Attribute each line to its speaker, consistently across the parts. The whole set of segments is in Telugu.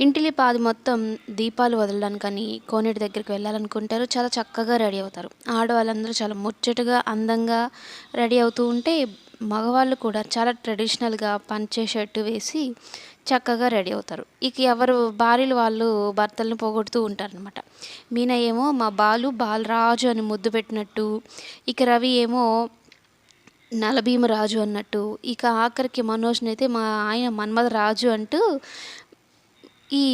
Speaker 1: ఇంటిలి పాది మొత్తం దీపాలు వదలడానికని కోనేటి దగ్గరికి వెళ్ళాలనుకుంటారు. చాలా చక్కగా రెడీ అవుతారు. ఆడవాళ్ళందరూ చాలా ముచ్చటగా అందంగా రెడీ అవుతూ ఉంటే మగవాళ్ళు కూడా చాలా ట్రెడిషనల్గా పంచే షర్టు వేసి చక్కగా రెడీ అవుతారు. ఇక ఎవరు భార్యలు వాళ్ళు భర్తలను పోగొడుతూ ఉంటారనమాట మీనా ఏమో మా బాలు బాలరాజు అని ముద్దు పెట్టినట్టు ఇక రవి ఏమో నలభీమరాజు అన్నట్టు ఇక ఆఖరికి మనోజ్ని అయితే మా ఆయన మన్మథరాజు అంటూ ఈ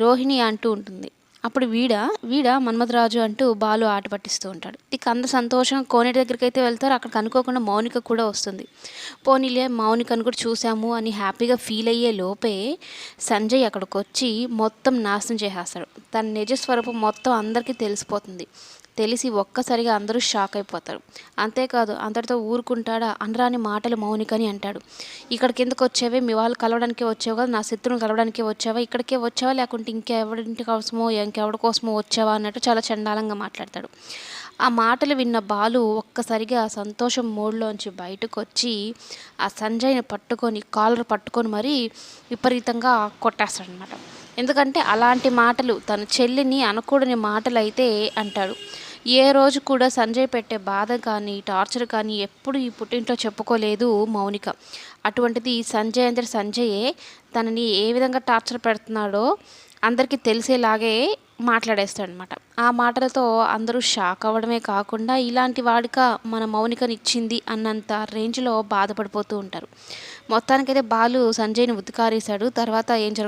Speaker 1: రోహిణి అంటూ ఉంటుంది. అప్పుడు వీడ వీడ మన్మథరాజు అంటూ బాలు ఆట పట్టిస్తూ ఉంటాడు. ఇక అంత సంతోషం కోనేటి దగ్గరికి అయితే వెళ్తారు. అక్కడికి అనుకోకుండా మౌనిక కూడా వస్తుంది. పోనీలే మౌనికను కూడా చూసాము అని హ్యాపీగా ఫీల్ అయ్యే లోపే సంజయ్ అక్కడికి వచ్చి మొత్తం నాశనం చేసేస్తాడు. తన నిజస్వరూపం మొత్తం అందరికీ తెలిసిపోతుంది. తెలిసి ఒక్కసారిగా అందరూ షాక్ అయిపోతారు. అంతేకాదు అందరితో ఊరుకుంటాడా? అనరాని మాటలు మౌనికని అంటాడు. ఇక్కడికి ఎందుకు వచ్చావే మీ వాళ్ళు కలవడానికి వచ్చావు? కదా నా శత్రువుని కలవడానికి వచ్చావా? ఇక్కడికే వచ్చావా? లేకుంటే ఇంకెవరింటి కోసమో ఇంకెవరి కోసమో వచ్చావా? అన్నట్టు చాలా చండాలంగా మాట్లాడతాడు. ఆ మాటలు విన్న బాలు ఒక్కసారిగా సంతోషం మోడ్లోంచి బయటకు వచ్చి ఆ సంజయ్ని పట్టుకొని కాలర్ పట్టుకొని మరీ విపరీతంగా కొట్టేస్తాడనమాట ఎందుకంటే అలాంటి మాటలు తన చెల్లిని అనకూడని మాటలు అయితే అంటాడు. ఏ రోజు కూడా సంజయ్ పెట్టే బాధ కానీ టార్చర్ కానీ ఎప్పుడు ఈ పుట్టింట్లో చెప్పుకోలేదు మౌనిక. అటువంటిది సంజయ్ అంటే సంజయే తనని ఏ విధంగా టార్చర్ పెడుతున్నాడో అందరికీ తెలిసేలాగే మాట్లాడేస్తాడనమాట ఆ మాటలతో అందరూ షాక్ అవ్వడమే కాకుండా ఇలాంటి వాడిక మన మౌనికనిచ్చింది అన్నంత రేంజ్లో బాధపడిపోతూ ఉంటారు. మొత్తానికైతే బాలు సంజయ్ని ఉద్కారేశాడు తర్వాత ఏం జరుగుతుంది